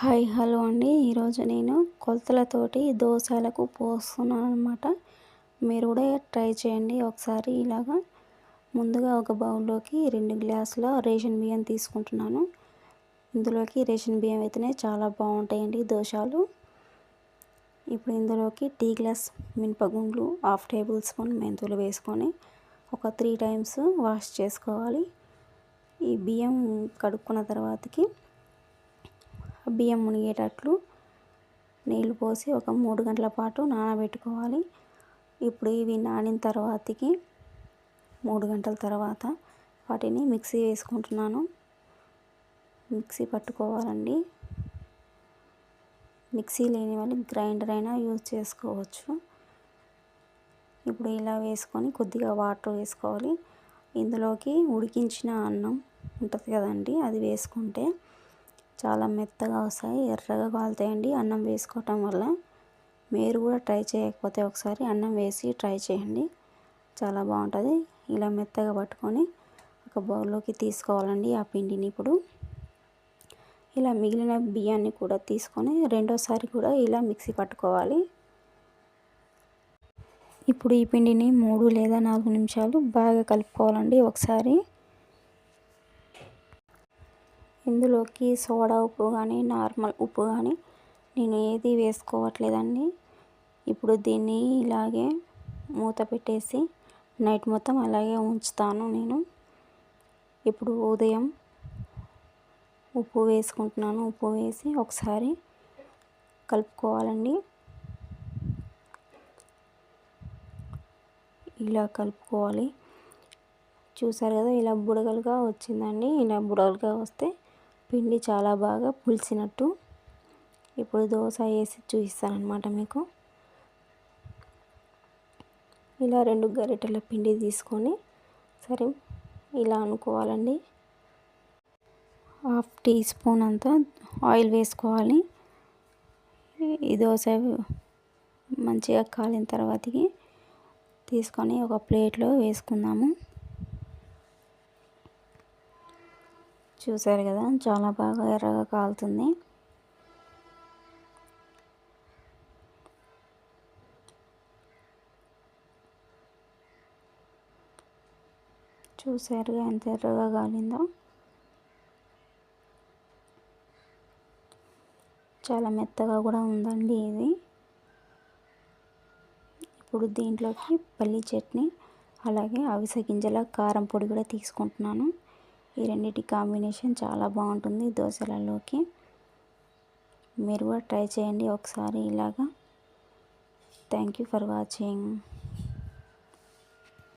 Hi hello అండి. ఈరోజు నేను కొలతలతోటి దోశలకు పోస్తున్నాను అనమాట మీరు కూడా ట్రై చేయండి ఒకసారి ఇలాగా. ముందుగా ఒక బౌల్లోకి రెండు గ్లాసుల రేషన్ బియ్యం తీసుకుంటున్నాను. ఇందులోకి రేషన్ బియ్యం అయితేనే చాలా బాగుంటాయండి దోశలు. ఇప్పుడు ఇందులోకి టీ గ్లాస్ మినపగుండ్లు హాఫ్ టేబుల్ స్పూన్ మెంతులు వేసుకొని ఒక త్రీ టైమ్స్ వాష్ చేసుకోవాలి. ఈ బియ్యం కడుక్కున్న తర్వాతకి బియ్యం మునిగేటట్లు నీళ్ళు పోసి ఒక మూడు గంటల పాటు నానబెట్టుకోవాలి. ఇప్పుడు ఇవి నానిన తర్వాతకి మూడు గంటల తర్వాత వాటిని మిక్సీ వేసుకుంటున్నాను. మిక్సీ పట్టుకోవాలండి. మిక్సీ లేని వాళ్ళు గ్రైండర్ అయినా యూజ్ చేసుకోవచ్చు. ఇప్పుడు ఇలా వేసుకొని కొద్దిగా వాటర్ వేసుకోవాలి. ఇందులోకి ఉడికించిన అన్నం ఉంటుంది కదండి అది వేసుకుంటే చాలా మెత్తగా వస్తాయి ఎర్రగా కాలుతాయండి. అన్నం వేసుకోవటం వల్ల మీరు కూడా ట్రై చేయకపోతే ఒకసారి అన్నం వేసి ట్రై చేయండి. చాలా బాగుంటుంది. ఇలా మెత్తగా పట్టుకొని ఒక బౌల్లోకి తీసుకోవాలండి ఆ పిండిని ఇప్పుడు. ఇలా మిగిలిన బియ్యాన్ని కూడా తీసుకొని రెండోసారి కూడా ఇలా మిక్సీ పట్టుకోవాలి. ఇప్పుడు ఈ పిండిని మూడు లేదా నాలుగు నిమిషాలు బాగా కలుపుకోవాలండి ఒకసారి. ఇందులోకి సోడా ఉప్పు కానీ నార్మల్ ఉప్పు కానీ నేను ఏది వేసుకోవట్లేదండి. ఇప్పుడు దీన్ని ఇలాగే మూత పెట్టేసి నైట్ మొత్తం అలాగే ఉంచుతాను నేను. ఇప్పుడు ఉదయం ఉప్పు వేసుకుంటున్నాను. ఉప్పు వేసి ఒకసారి కలుపుకోవాలండి. ఇలా కలుపుకోవాలి. చూసారు కదా ఇలా బుడగలుగా వచ్చిందండి. ఇలా బుడగలుగా వస్తే పిండి చాలా బాగా పులిసినట్టు. ఇప్పుడు దోశ వేసి చూపిస్తానమాట మీకు. ఇలా రెండు గరిటెల పిండి తీసుకొని సరే ఇలా అనుకోవాలండి. హాఫ్ టీ స్పూన్ అంతా ఆయిల్ వేసుకోవాలి. ఈ దోశ మంచిగా కాలిన తర్వాతకి తీసుకొని ఒక ప్లేట్లో వేసుకుందాము. చూసారు కదా చాలా బాగా ఎర్రగా కాలుతుంది. చూసారుగా ఎంత ఎర్రగా కాలిందో. చాలా మెత్తగా కూడా ఉందండి ఇది. ఇప్పుడు దీంట్లోకి పల్లి చట్నీ అలాగే అవిసె గింజల కారం పొడి కూడా తీసుకుంటున్నాను. ఈ రెండింటి కాంబినేషన్ చాలా బాగుంటుంది దోశలలోకి. మీరు కూడా ట్రై చేయండి ఒకసారి ఇలాగా. Thank you for watching.